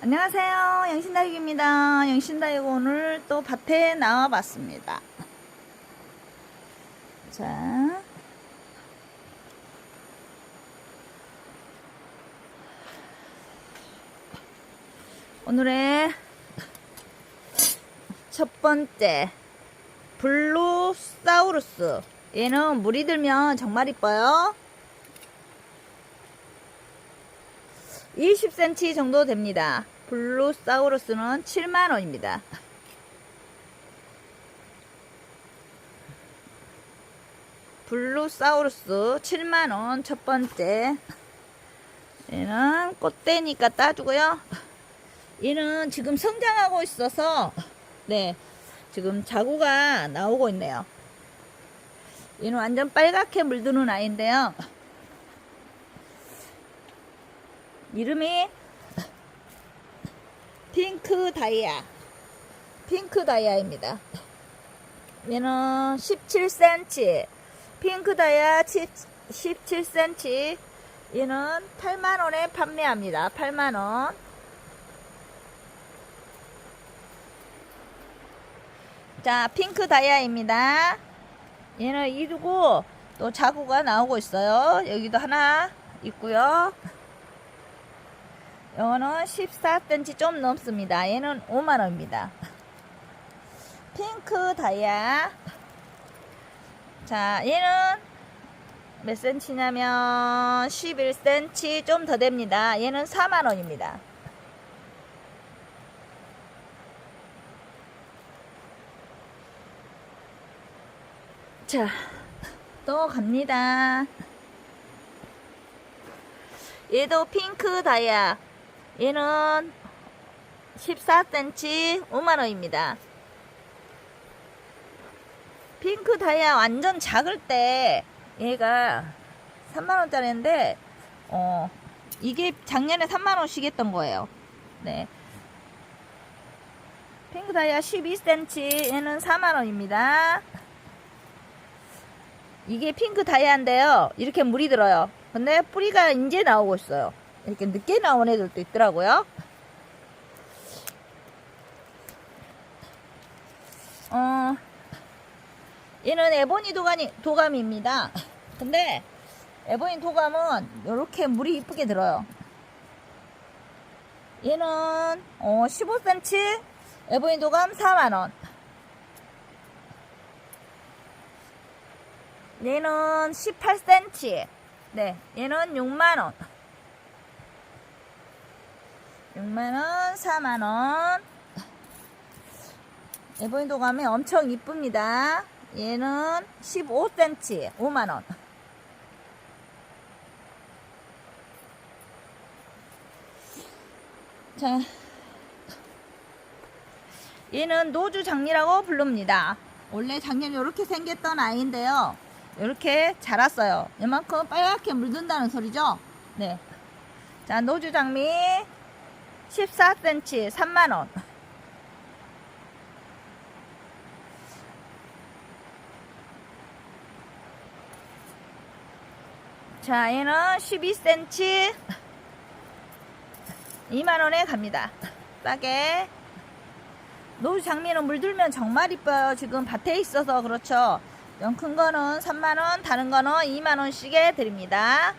안녕하세요. 영신다육입니다. 영신다육 오늘 또 밭에 나와 봤습니다. 자. 오늘의 첫 번째 블루사우루스 얘는 물이 들면 정말 이뻐요 20cm 정도 됩니다. 블루사우루스는 7만원입니다. 블루사우루스 7만원 첫 번째. 얘는 꽃대니까 따주고요. 얘는 지금 성장하고 있어서 네 지금 자구가 나오고 있네요. 얘는 완전 빨갛게 물드는 아이인데요 이름이 핑크 다이아 핑크 다이아입니다 얘는 17cm 핑크 다이아 17cm 얘는 8만원에 판매합니다 8만원 자, 핑크 다이아입니다. 얘는 이두고 또 자구가 나오고 있어요. 여기도 하나 있고요. 이거는 14cm 좀 넘습니다. 얘는 5만원입니다. 핑크 다이아. 자, 얘는 몇 cm냐면 11cm 좀 더 됩니다. 얘는 4만원입니다. 자, 또 갑니다. 얘도 핑크 다이아. 얘는 14cm 5만원입니다. 핑크 다이아 완전 작을 때 얘가 3만원짜리인데, 어, 이게 작년에 3만원씩 했던 거예요. 네. 핑크 다이아 12cm 얘는 4만원입니다. 이게 핑크 다이아인데요. 이렇게 물이 들어요. 근데 뿌리가 이제 나오고 있어요. 이렇게 늦게 나온 애들도 있더라고요. 어, 얘는 에보니 도가니, 도감입니다. 근데 에보니 도감은 이렇게 물이 이쁘게 들어요. 얘는 어, 15cm 에보니 도감 4만원. 얘는 18cm. 네, 얘는 6만원. 6만원, 4만원. 에보인 도감이 엄청 이쁩니다. 얘는 15cm, 5만원. 자, 얘는 노주 장미라고 부릅니다. 원래 작년에 이렇게 생겼던 아이인데요. 이렇게 자랐어요. 이만큼 빨갛게 물든다는 소리죠? 네. 자, 노주 장미 14cm 3만원. 자, 얘는 12cm 2만원에 갑니다. 싸게. 노주 장미는 물들면 정말 이뻐요. 지금 밭에 있어서 그렇죠. 영큰 거는 3만원, 다른 거는 2만원씩에 드립니다.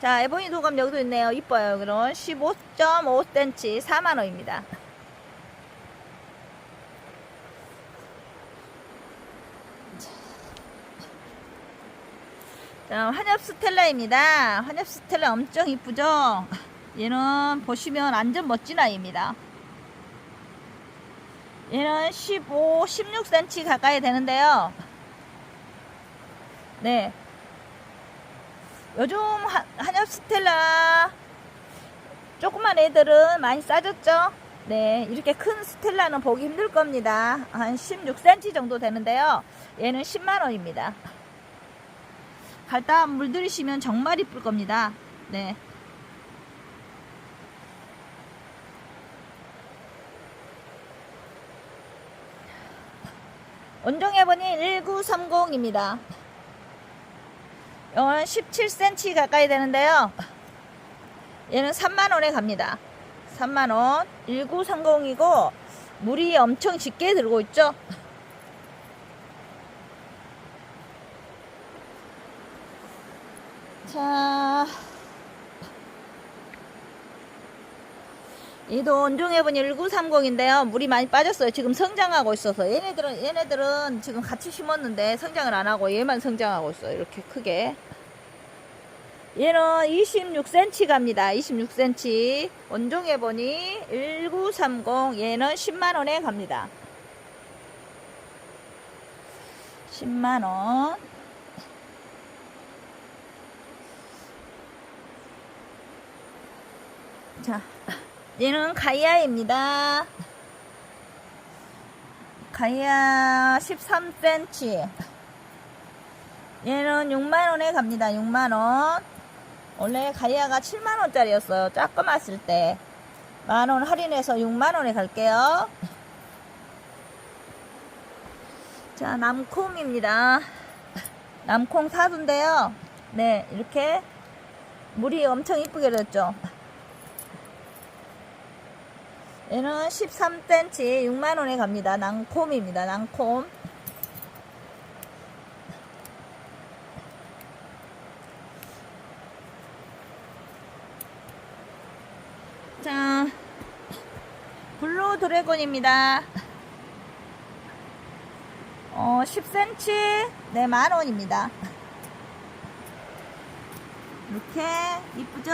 자, 에보니 도감 여기도 있네요. 이뻐요. 여기는 15.5cm 4만원입니다. 자, 환엽 스텔라입니다. 환엽 스텔라 엄청 이쁘죠? 얘는 보시면 완전 멋진 아이입니다. 얘는 15, 16cm 가까이 되는데요. 네. 요즘 하- 한엽 스텔라 조그만 애들은 많이 싸졌죠? 네. 이렇게 큰 스텔라는 보기 힘들 겁니다. 한 16cm 정도 되는데요. 얘는 10만원입니다. 갈다 물들이시면 정말 이쁠 겁니다. 네. 원종해보니 1930입니다. 이건 17cm 가까이 되는데요. 얘는 3만원에 갑니다. 3만원. 1930이고, 물이 엄청 짙게 들고 있죠? 자, 이도 온종해본 1930인데요. 물이 많이 빠졌어요. 지금 성장하고 있어서. 얘네들은, 얘네들은 지금 같이 심었는데 성장을 안 하고 얘만 성장하고 있어요. 이렇게 크게. 얘는 26cm 갑니다. 26cm. 원종해보니 1930. 얘는 10만원에 갑니다. 10만원. 자, 얘는 가이아입니다. 가이아 13cm. 얘는 6만원에 갑니다. 6만원. 원래 가이아가 7만원짜리였어요. 조그맣을 때. 만원 할인해서 6만원에 갈게요. 자, 남콩입니다. 남콩 사두인데요. 네, 이렇게 물이 엄청 이쁘게 됐죠. 얘는 13cm 6만원에 갑니다. 낭콤입니다. 낭콤. 자, 블루 드래곤입니다. 어, 10cm 네 만원입니다. 이렇게 이쁘죠?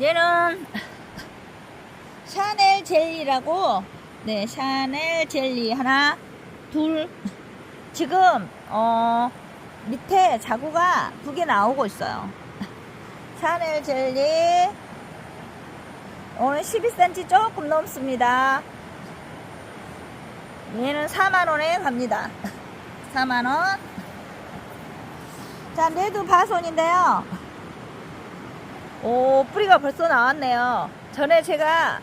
얘는 샤넬 젤리라고. 네 샤넬 젤리 하나 둘. 지금 어 밑에 자구가 두 개 나오고 있어요. 샤넬 젤리. 오늘 12cm 조금 넘습니다. 얘는 4만원에 갑니다. 4만원. 자 레드 바손인데요 오 뿌리가 벌써 나왔네요. 전에 제가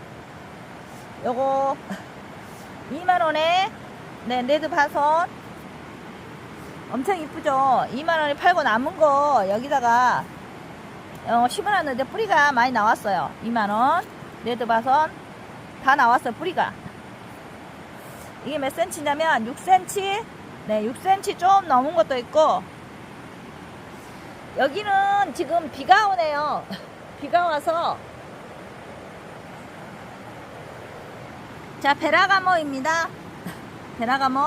요거 2만원에 네 레드 바손 엄청 이쁘죠? 2만원에 팔고 남은 거 여기다가 어, 심어놨는데 뿌리가 많이 나왔어요. 2만원 레드 바손 다 나왔어요 뿌리가. 이게 몇 센치냐면 6cm 네 6cm 좀 넘은 것도 있고. 여기는 지금 비가 오네요. 비가 와서. 자 베라가모입니다. 베라가모.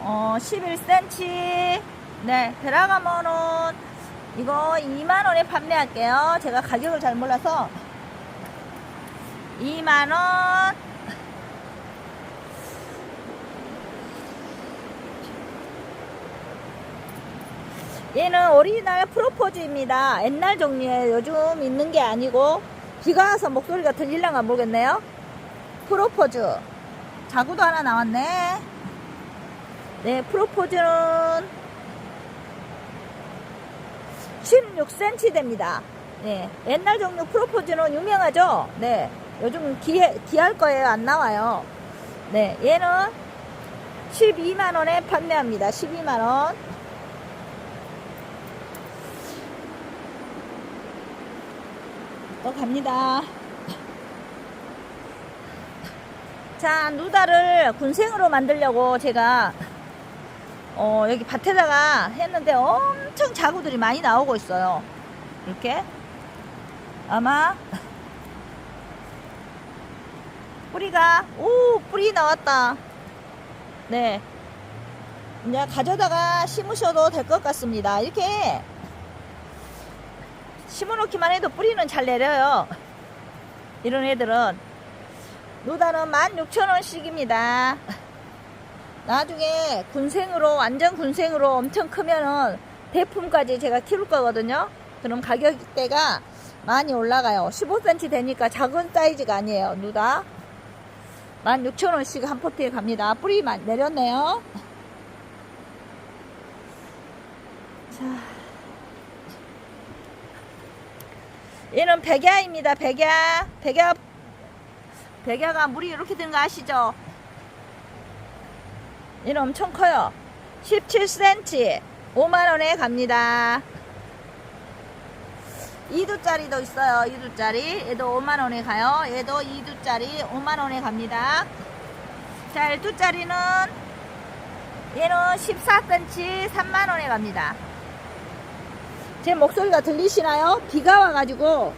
어 11cm 네 베라가모는 이거 2만원에 판매할게요. 제가 가격을 잘 몰라서. 2만원 얘는 오리지널 프로포즈입니다. 옛날 종류에 요즘 있는 게 아니고 비가 와서 목소리가 들릴랑가 모르겠네요. 프로포즈 자구도 하나 나왔네. 네, 프로포즈는 16cm 됩니다. 네, 옛날 종류 프로포즈는 유명하죠. 네, 요즘 귀해, 귀할 거예요. 안 나와요. 네, 얘는 12만원에 판매합니다. 12만원. 또 갑니다. 자, 누다를 군생으로 만들려고 제가 어, 여기 밭에다가 했는데 엄청 자구들이 많이 나오고 있어요. 이렇게. 아마 뿌리가 오, 뿌리 나왔다. 네. 이제 가져다가 심으셔도 될 것 같습니다. 이렇게 심어놓기만 해도 뿌리는 잘 내려요. 이런 애들은. 누다는 16,000원씩입니다. 나중에 군생으로, 완전 군생으로 엄청 크면은 대품까지 제가 키울 거거든요. 그럼 가격대가 많이 올라가요. 15cm 되니까 작은 사이즈가 아니에요. 누다. 16,000원씩 한 포트에 갑니다. 뿌리 많이 내렸네요. 자. 얘는 백야입니다. 백야. 백야. 백야가 물이 이렇게 든거 아시죠? 얘는 엄청 커요. 17cm 5만원에 갑니다. 2두짜리도 있어요. 2두짜리. 얘도 5만원에 가요. 얘도 2두짜리 5만원에 갑니다. 자, 1두짜리는 얘는 14cm 3만원에 갑니다. 제 목소리가 들리시나요? 비가 와가지고.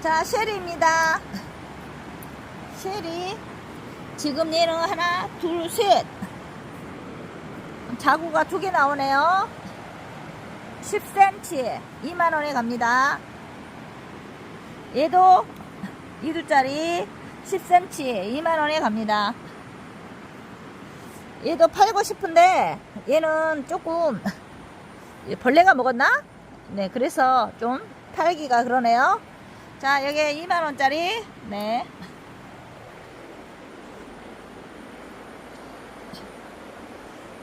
자 쉐리입니다. 쉐리 지금 얘는 하나 둘셋. 자구가 두 개 나오네요. 10cm 2만원에 갑니다. 얘도 2두짜리 10cm 2만원에 갑니다 얘도 팔고 싶은데 얘는 조금 벌레가 먹었나? 네 그래서 좀 팔기가 그러네요 자 여기 2만원짜리 네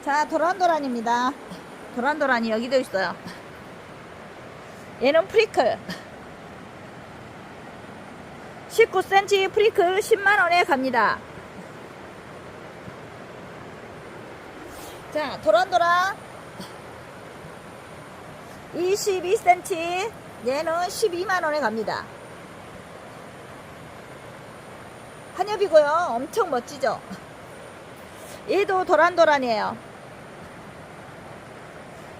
자, 도란도란입니다. 도란도란이 여기도 있어요. 얘는 프리클. 19cm 프리클 10만원에 갑니다. 자, 도란도란. 22cm. 얘는 12만원에 갑니다. 한엽이고요. 엄청 멋지죠? 얘도 도란도란이에요.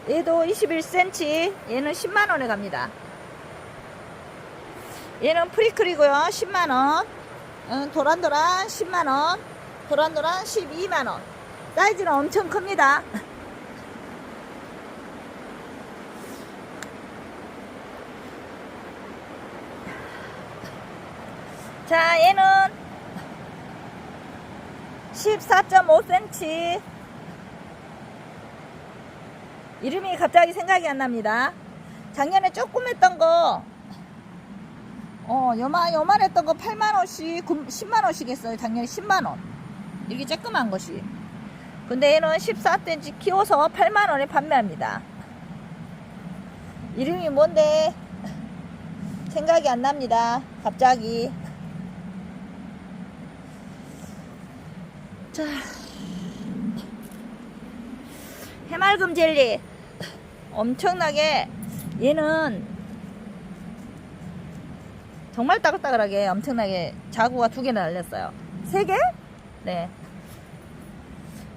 얘도 21cm, 얘는 10만원에 갑니다. 얘는 프리클이고요. 10만원. 음, 도란도란 10만원. 도란도란 12만원. 사이즈는 엄청 큽니다. 자, 얘는 14.5cm. 이름이 갑자기 생각이 안 납니다. 작년에 조금 했던 거, 어, 요만, 요만 했던 거 8만원씩, 10만원씩 했어요. 작년에 10만원. 이게 조그만 것이. 근데 얘는 14cm 키워서 8만원에 판매합니다. 이름이 뭔데? 생각이 안 납니다. 갑자기. 자. 해맑음 젤리. 엄청나게 얘는 정말 따글따글하게 엄청나게 자구가 두 개나 날렸어요. 세 개? 네.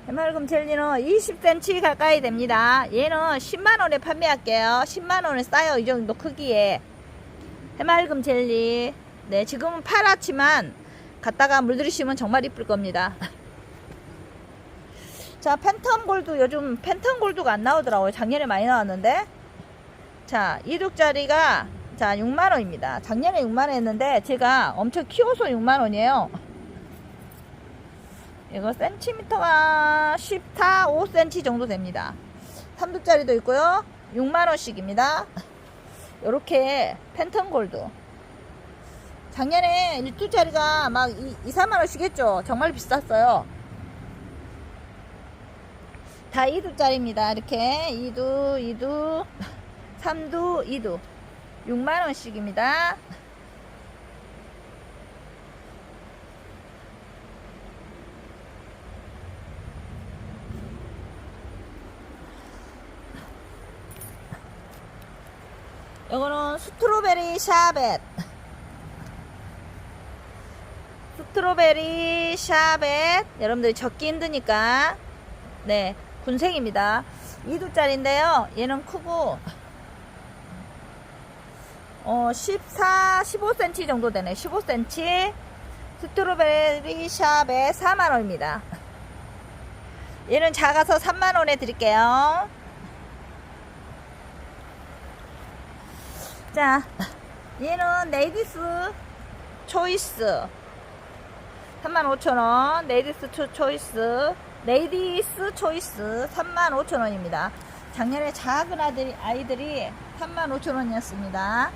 해맑음 젤리는 20cm 가까이 됩니다. 얘는 10만원에 판매할게요. 10만원에 싸요. 이 정도 크기에. 해맑음 젤리. 네, 지금은 파랗지만 갖다가 물들이시면 정말 이쁠 겁니다. 자, 팬텀 골드 요즘 팬텀 골드가 안 나오더라고요. 작년에 많이 나왔는데. 자, 이둑짜리가 자, 6만 원입니다. 작년에 6만 원 했는데 제가 엄청 키워서 6만 원이에요. 이거 센티미터가 14, 5cm 정도 됩니다. 3두짜리도 있고요. 6만 원씩입니다. 요렇게 팬텀 골드. 작년에 1두짜리가 막 2, 2 4만 원씩 했죠. 정말 비쌌어요. 다 2두짜리입니다. 이렇게 2두, 2두, 3두, 2두. 6만원씩입니다. 요거는 스트로베리 샤벳. 스트로베리 샤벳. 여러분들이 적기 힘드니까. 네. 군생입니다. 2두짜리인데요. 얘는 크고, 어, 14, 15cm 정도 되네. 15cm. 스트로베리 샵에 4만원입니다. 얘는 작아서 3만원에 드릴게요. 자, 얘는 레이디스 초이스. 35,000원. 레이디스 초, 초이스. 레이디스 초이스 35,000원입니다. 작년에 작은 아들, 아이들이 35,000원이었습니다.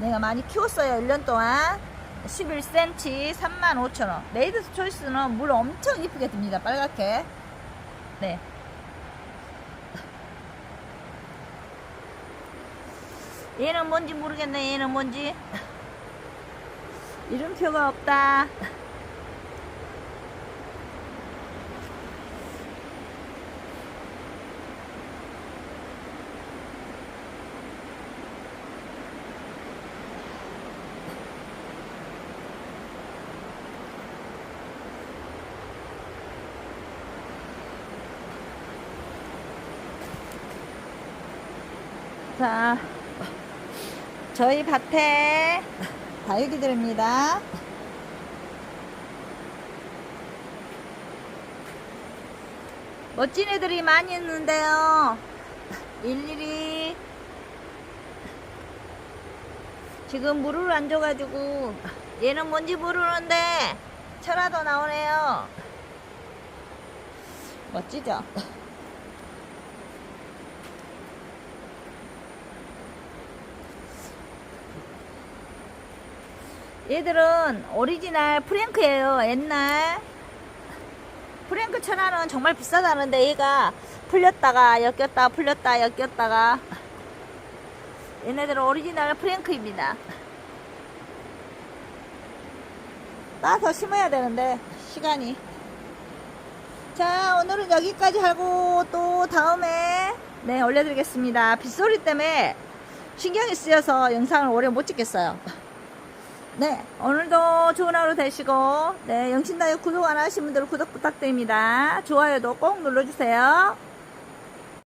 내가 많이 키웠어요. 1년 동안. 11cm 35,000원. 레이디스 초이스는 물 엄청 이쁘게 듭니다. 빨갛게. 네. 얘는 뭔지 모르겠네. 얘는 뭔지. 이름표가 없다. 자, 저희 밭에 다육이들입니다. 멋진 애들이 많이 있는데요. 일일이 지금 물을 안 줘가지고 얘는 뭔지 모르는데 철화도 나오네요. 멋지죠? 얘들은 오리지널 프랭크예요. 옛날 프랭크 천하는 정말 비싸다는데 얘가 풀렸다가 엮였다 풀렸다 엮였다가 얘네들은 오리지널 프랭크입니다. 따서 심어야 되는데 시간이 자 오늘은 여기까지 하고 또 다음에 네 올려드리겠습니다. 빗소리 때문에 신경이 쓰여서 영상을 오래 못 찍겠어요. 네, 오늘도 좋은 하루 되시고, 네, 영신다육 구독 안 하신 분들 구독 부탁드립니다. 좋아요도 꼭 눌러주세요.